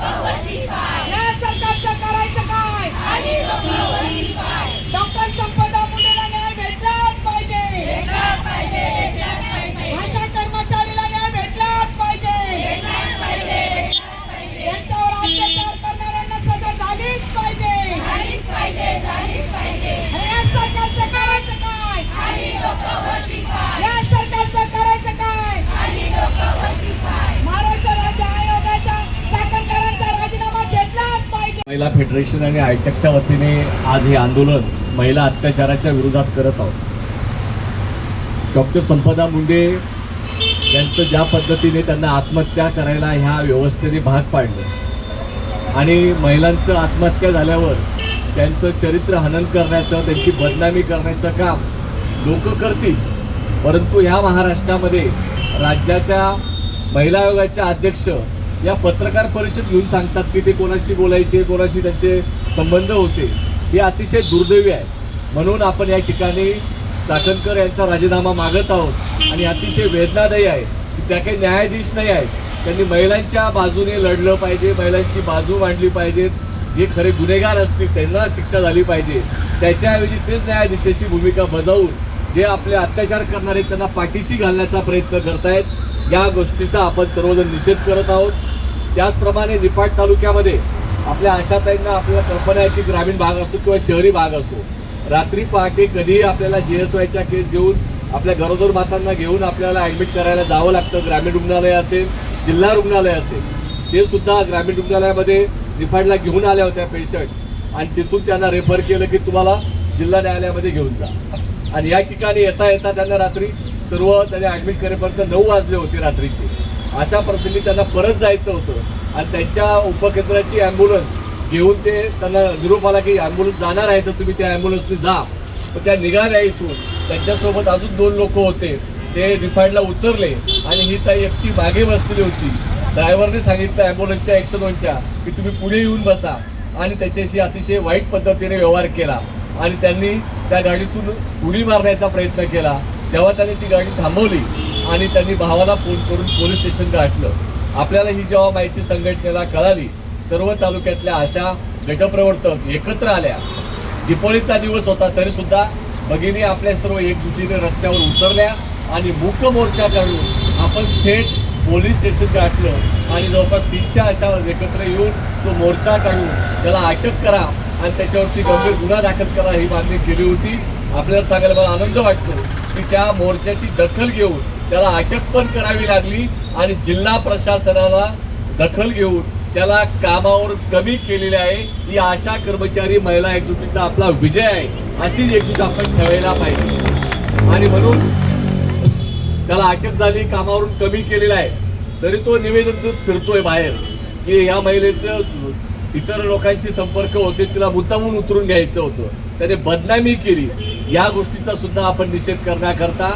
பகவதி महिला फेडरेशन आणि आयटेकच्या वतीने आज हे आंदोलन महिला अत्याचाराच्या विरोधात करत आहोत. डॉक्टर संपदा मुंडे यांचं ज्या पद्धतीने त्यांना आत्महत्या करायला ह्या व्यवस्थेने भाग पाडलं आणि महिलांचं आत्महत्या झाल्यावर त्यांचं चरित्र हनन करण्याचं त्यांची बदनामी करण्याचं काम लोक करतील. परंतु ह्या महाराष्ट्रामध्ये राज्याच्या महिला आयोगाच्या अध्यक्ष या पत्रकार परिषद घेऊन सांगतात की ते कोणाशी बोलायचे कोणाशी त्यांचे संबंध होते हे अतिशय दुर्दैवी आहे. म्हणून आपण या ठिकाणी चाकणकर यांचा राजीनामा मागत आहोत आणि अतिशय वेदनादायी आहे की त्या काही न्यायाधीश नाही आहेत. त्यांनी महिलांच्या बाजूने लढलं पाहिजे महिलांची बाजू मांडली पाहिजेत जे खरे गुन्हेगार असतील त्यांना शिक्षा झाली पाहिजे. त्याच्याऐवजी तेच न्यायाधीशाची भूमिका बजावून जे आपले अत्याचार करणारे त्यांना पाठीशी घालण्याचा प्रयत्न करतायत. या गोष्टीचा आपण सर्वजण निषेध करत आहोत. त्याचप्रमाणे निपाट तालुक्यामध्ये आपल्या आशाताईंना आपल्या कल्पना आहे की ग्रामीण भाग असो किंवा शहरी भाग असो रात्री पहाटे कधीही आपल्याला जी एस वायच्या केस घेऊन आपल्या गरोदर मातांना घेऊन आपल्याला ॲडमिट करायला जावं लागतं. ग्रामीण रुग्णालय असेल जिल्हा रुग्णालय असेल ते सुद्धा ग्रामीण रुग्णालयामध्ये निफाडला घेऊन आल्या होत्या पेशंट आणि तिथून त्यांना रेफर केलं की तुम्हाला जिल्हा न्यायालयामध्ये घेऊन जा. आणि या ठिकाणी येता येता त्यांना रात्री सर्व त्यांनी ॲडमिट करेपर्यंत नऊ वाजले होते रात्रीचे. अशा प्रसंगी त्यांना परत जायचं होतं. आणि त्यांच्या उपकेंद्राची ॲम्ब्युलन्स घेऊन ते त्यांना निरोप आला की ॲम्ब्युलन्स जाणार आहे तर तुम्ही त्या ॲम्ब्युलन्सनी जा. पण त्या निघाल्या इथून. त्यांच्यासोबत अजून दोन लोक होते. ते रिफाईडला उतरले आणि ही ताई एकटी मागे बसलेली होती. ड्रायव्हरने सांगितलं ॲम्ब्युलन्सच्या एकशे दोनच्या की तुम्ही पुढे येऊन बसा. आणि त्याच्याशी अतिशय वाईट पद्धतीने व्यवहार केला. आणि त्यांनी त्या गाडीतून उडी मारण्याचा प्रयत्न केला. तेव्हा त्यांनी ती गाडी थांबवली आणि त्यांनी भावाला फोन करून पोलीस स्टेशन गाठलं आपल्याला ही जेव्हा माहिती संघटनेला कळाली सर्व तालुक्यातल्या अशा गटप्रवर्तक एकत्र आल्या. दिपोळीचा दिवस होता तरी सुद्धा भगिनी आपल्या सर्व एकजुटीने रस्त्यावर उतरल्या आणि मूक मोर्चा काढून आपण थेट पोलीस स्टेशन गाठलं आणि जवळपास तीनशे अशा एकत्र येऊन तो मोर्चा काढून त्याला अटक करा आणि त्याच्यावरती गंभीर गुन्हा दाखल करा ही मागणी केली होती. आपल्याला सांगायला मला आनंद वाटतो की त्या मोर्चाची दखल घेऊन त्याला अटक पण करावी लागली आणि जिल्हा प्रशासनाला दखल घेऊन त्याला कामावर कमी केलेले आहे. ही आशा कर्मचारी महिला एकजुटीचा आपला विजय आहे. अशीच एकजूट आपण ठेवायला पाहिजे. आणि म्हणून त्याला अटक झाली कामावरून कमी केलेला आहे. तरी तो निवेदन फिरतोय बाहेर. की या महिलेचं इतर लोकांशी संपर्क होते तिला मुद्दामून उतरून घ्यायचं होतं. त्याने बदनामी केली. या गोष्टीचा सुद्धा आपण निषेध करण्याकरता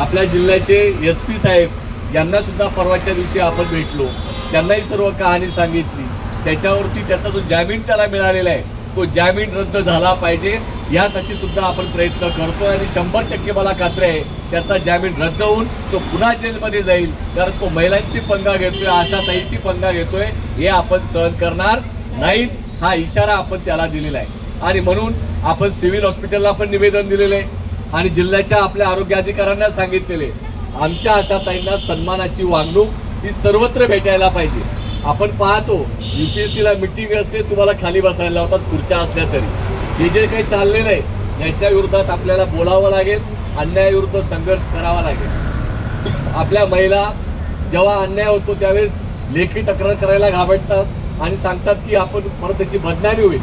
आपल्या जिल्ह्याचे एस पी साहेब यांना सुद्धा परवाच्या दिवशी आपण भेटलो. त्यांनाही सर्व कहाणी सांगितली. त्याच्यावरती त्याचा जो जामीन त्याला मिळालेला आहे तो जामीन रद्द झाला पाहिजे. यासाठी सुद्धा आपण प्रयत्न करतोय आणि शंभर टक्के मला खात्री आहे त्याचा जामीन रद्द होऊन तो पुन्हा जेलमध्ये जाईल. कारण तो महिलांशी पंगा घेतोय आशाताईशी पंगा घेतोय हे आपण सहन करणार नाहीत हा इशारा आपण त्याला दिलेला आहे. आणि म्हणून आपण सिव्हिल हॉस्पिटलला पण निवेदन दिलेलं आहे. आणि जिल्ह्याच्या आपल्या आरोग्य अधिकाऱ्यांना सांगितलेले आमच्या अशा ताईंना सन्मानाची वागणूक ही सर्वत्र भेटायला पाहिजे. आपण पाहतो युपीएससीला मिटिंग असते तुम्हाला खाली बसायला लावतात खुर्च्या असल्या तरी. हे जे काही चाललेलं आहे याच्या विरोधात आपल्याला बोलावं लागेल अन्यायाविरुद्ध संघर्ष करावा लागेल. आपल्या महिला जेव्हा अन्याय होतो त्यावेळेस लेखी तक्रार करायला घाबरतात. आणि सांगतात की आपण परत त्याची बदनामी होईल.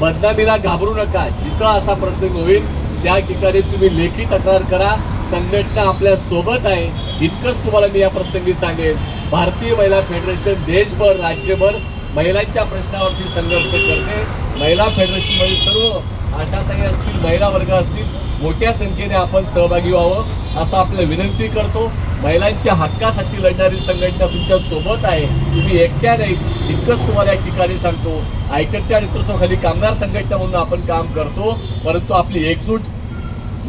बदनामीला घाबरू नका. जिथं असा प्रसंग होईल त्या ठिकाणी तुम्ही लेखी तक्रार करा. संघटना आपल्यासोबत आहे. इतकंच तुम्हाला मी या प्रसंगी सांगेन. भारतीय महिला फेडरेशन देशभर राज्यभर महिलांच्या प्रश्नावरती संघर्ष करते. महिला फेडरेशनमध्ये सर्व आशाताई असतील महिला वर्ग असतील मोठ्या संख्येने आपण सहभागी व्हावं. असं आपल्या विनंती करतो. महिलांच्या हक्कासाठी लढणारी संघटना तुमच्यासोबत आहे. तुम्ही एकट्या नाही इतकंच तुम्हाला या ठिकाणी सांगतो. आयकरच्या नेतृत्वाखाली कामगार संघटना म्हणून आपण काम करतो. परंतु आपली एकजूट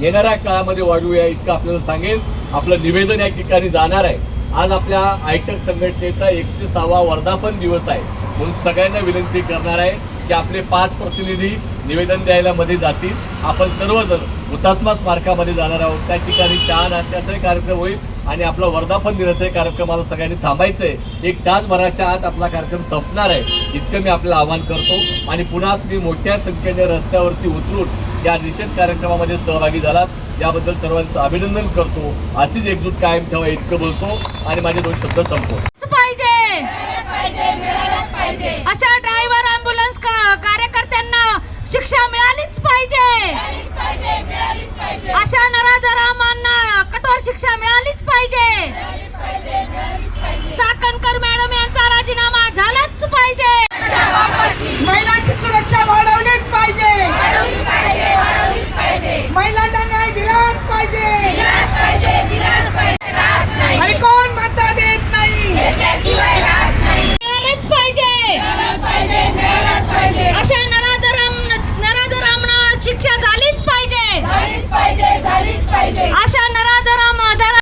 येणाऱ्या काळामध्ये वाढवूया इतकं आपल्याला सांगेल आपलं निवेदन या ठिकाणी जाणार आहे. आज आपल्या आयटक संघटनेचा एकशे सहावा वर्धापन दिवस आहे. म्हणून सगळ्यांना विनंती करणार आहे की आपले पाच प्रतिनिधी निवेदन द्यायला मध्ये जातील. आपण सर्वजण हुतात्मा स्मारकामध्ये जाणार आहोत. त्या ठिकाणी चहा नाश्त्याचाही कार्यक्रम होईल आणि आपला वर्धापन दिनाचाही कार्यक्रमाला सगळ्यांनी थांबायचंय. एक तासभराच्या आत आपला कार्यक्रम संपणार आहे. इतकं मी आपल्याला आवाहन करतो. आणि पुन्हा तुम्ही मोठ्या संख्येने रस्त्यावरती उतरून या निषेध कार्यक्रमामध्ये सहभागी झालात. याबद्दल सर्वांचं अभिनंदन करतो. अशीच एकजूट कायम ठेवा इतकं बोलतो. आणि माझे दोन शब्द संपतो पाहिजे पाहिजे मिळालंच पाहिजे अशा ड्रायव्हर अँब्युलन्स का शिक्षा मिळालीच पाहिजे. अशा नराधमांना कठोर शिक्षा मिळालीच पाहिजे.